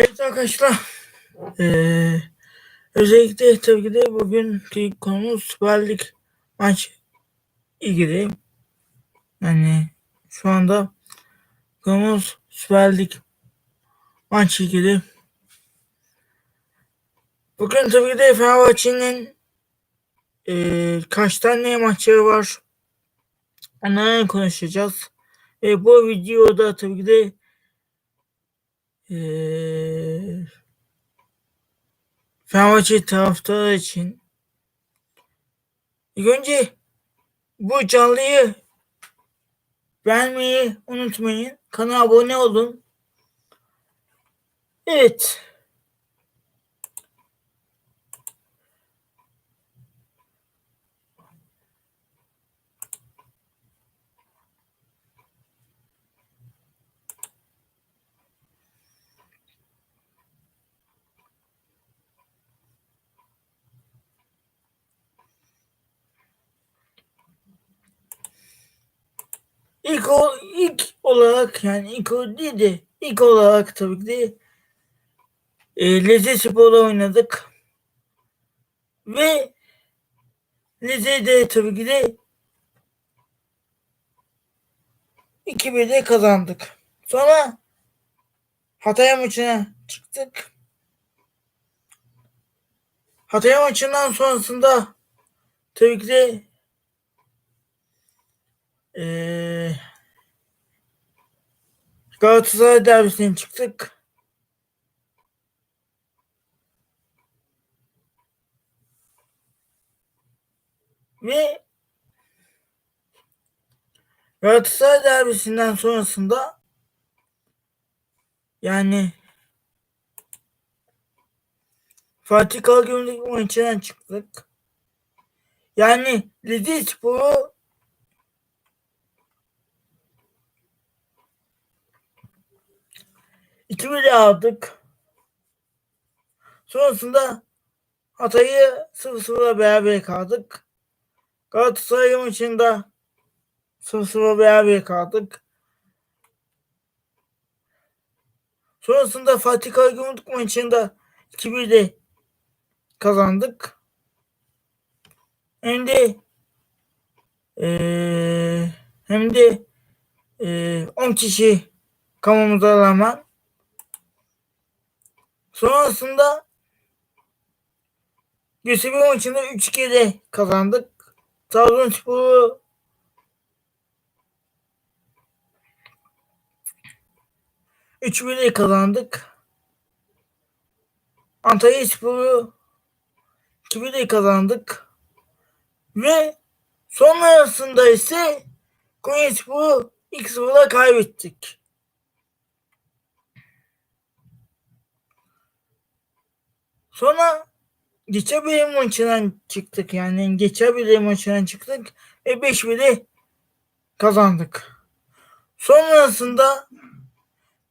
Evet arkadaşlar. Ee, özellikle tabii ki de bugünkü konumuz Süper Lig maç ilgili. Yani şu anda konumuz Süper Lig maç ilgili. Bugün tabii ki de Fenerbahçe'nin e, kaç tane maçları var onları konuşacağız. Ve bu videoda tabii ki de e, Fenerbahçe taraftarı için ilk önce bu canlıyı beğenmeyi unutmayın. Kanala abone olun. Evet. İlk, o, ilk olarak yani ilk değil de ilk olarak tabii ki de e, Leze Spor'la oynadık. Ve Leze'de tabii ki de 2-1'de kazandık. Sonra Hatay maçına çıktık. Hatay maçından sonrasında tabii ki de ee, Galatasaray derbisine çıktık. Ve Galatasaray derbisinden sonrasında yani Fatih Karagümrük maçından çıktık. Yani Lidi Spor'u iki bile aldık. Sonrasında Hatay'ı 0-0'la beraber kaldık. Galatasaray maçında 0-0 beraber kaldık. Sonrasında Fatih Karagümrük maçında 2-1'de kazandık. Hem de ee, hem de ee, 10 kişi kalmamıza rağmen sonrasında Göztepe maçında 3 kere kazandık. Trabzonspor'u Üç bile kazandık. Antalya Spor'u 2 bile kazandık. Ve sonrasında ise Konya Spor'u 2-0'la kaybettik. Sonra geçebilir maçından çıktık yani geçebilir maçından çıktık ve 5 bile kazandık. Sonrasında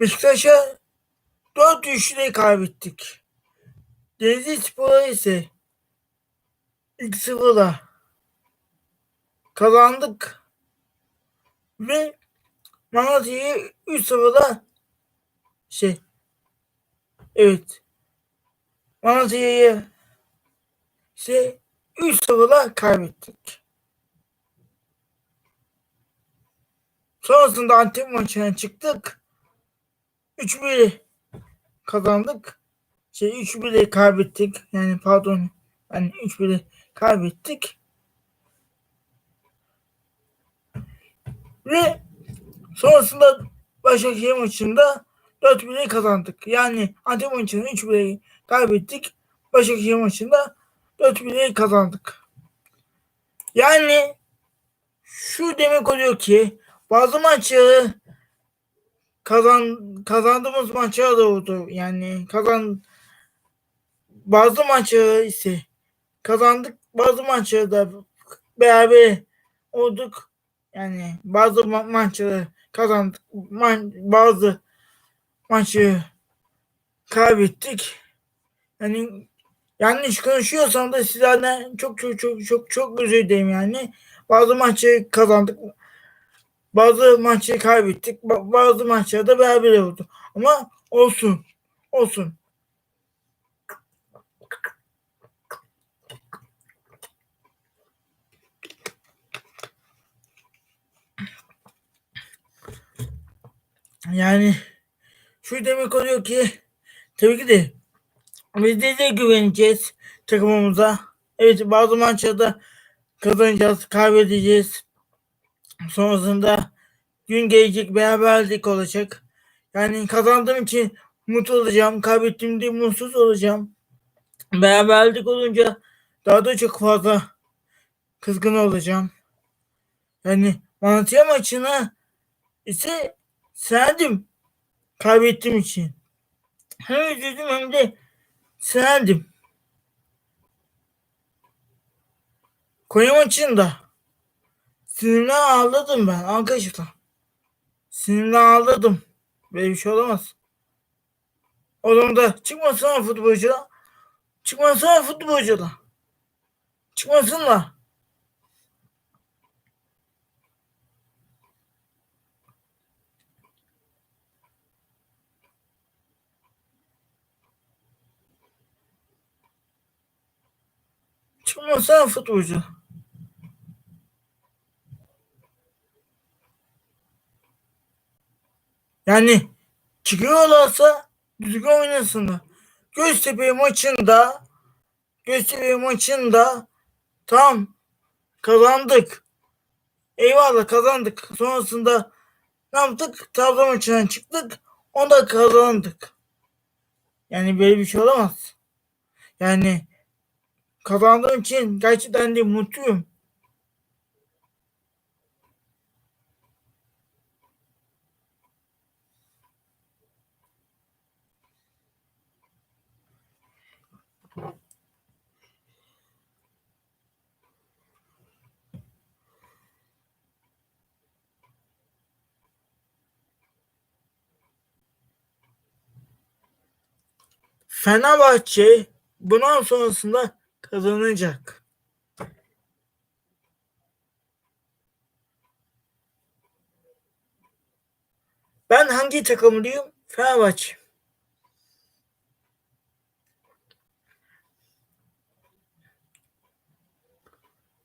Beşiktaş'a 4 üçlüyle kaybettik. Denizli Spor'a ise 2-0'la kazandık ve Malatya'yı 3-0'la şey evet Malatya'yı ise 3-0'la kaybettik. Sonrasında Antep maçına çıktık. 3-1 kazandık. Şey 3-1 kaybettik. Yani pardon. Yani 3-1 kaybettik. Ve sonrasında Başakşehir maçında 4-1 kazandık. Yani Antep maçını 3-1 kaybettik. Başakşehir maçında 4-1 kazandık. Yani şu demek oluyor ki bazı maçları kazan kazandığımız maçlar da oldu. Yani kazan bazı maçları ise kazandık. Bazı maçları da beraber olduk. Yani bazı ma- maçları kazandık. Ma- bazı maçı kaybettik. Yani yanlış konuşuyorsam da sizlerden çok çok çok çok çok özür dilerim yani. Bazı maçı kazandık. Bazı maçı kaybettik. Bazı maçlarda beraber oldu. Ama olsun. olsun. Yani şu demek oluyor ki tabii ki de biz de, güveneceğiz takımımıza. Evet bazı maçlarda kazanacağız, kaybedeceğiz. Sonrasında gün gelecek beraberlik olacak. Yani kazandığım için mutlu olacağım. Kaybettiğimde mutsuz olacağım. Beraberlik olunca daha da çok fazla kızgın olacağım. Yani Malatya maçına ise sendim. Kaybettiğim için. Hem üzüldüm hem de sendim. Konya maçında sinirden ağladım ben arkadaşlar. Sinirden ağladım. Böyle bir şey olamaz. O zaman da çıkmasınlar futbolcular. Çıkmasınlar futbolcular. Çıkmasınlar. Çıkmasınlar futbolcu. Yani çıkıyorlarsa düzgün oynasınlar. Göztepe maçında Göztepe maçında tam kazandık. Eyvallah kazandık. Sonrasında ne yaptık? Trabzon maçından çıktık. Onda kazandık. Yani böyle bir şey olamaz. Yani kazandığım için gerçekten de mutluyum. Fenerbahçe bundan sonrasında kazanacak. Ben hangi takımlıyım? Fenerbahçe.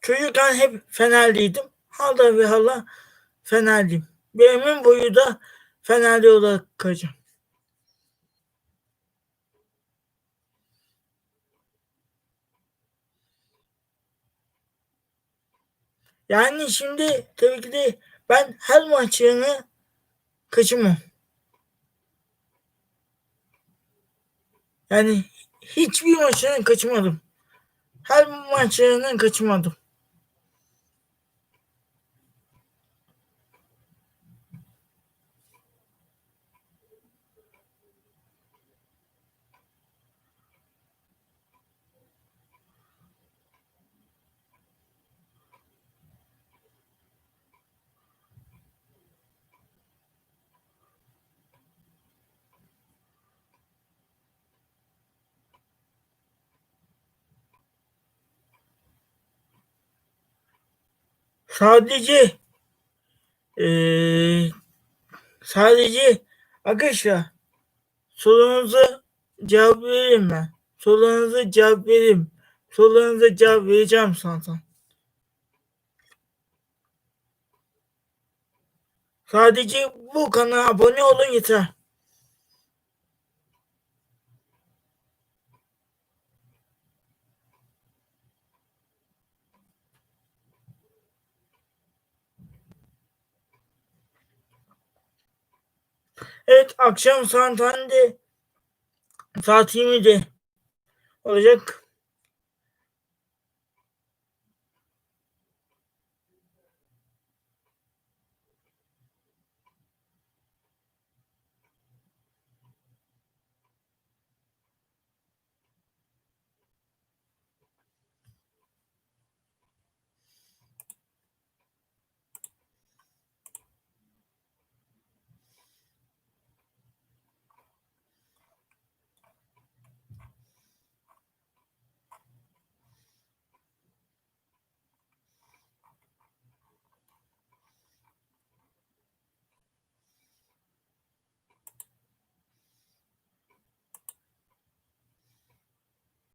Çocukken hep Fenerliydim. Hala ve hala Fenerliyim. Bir ömür boyu da Fenerli olarak kalacağım. Yani şimdi tabii ki de ben her maçını kaçırmam. Yani hiçbir maçını kaçırmadım. Her maçını kaçırmadım. Sadece ee, sadece arkadaşlar sorunuza cevap veririm ben. Sorunuza cevap veririm. Sorunuza cevap vereceğim zaten. Sadece bu kanala abone olun yeter. Evet akşam saat saat 20'de olacak.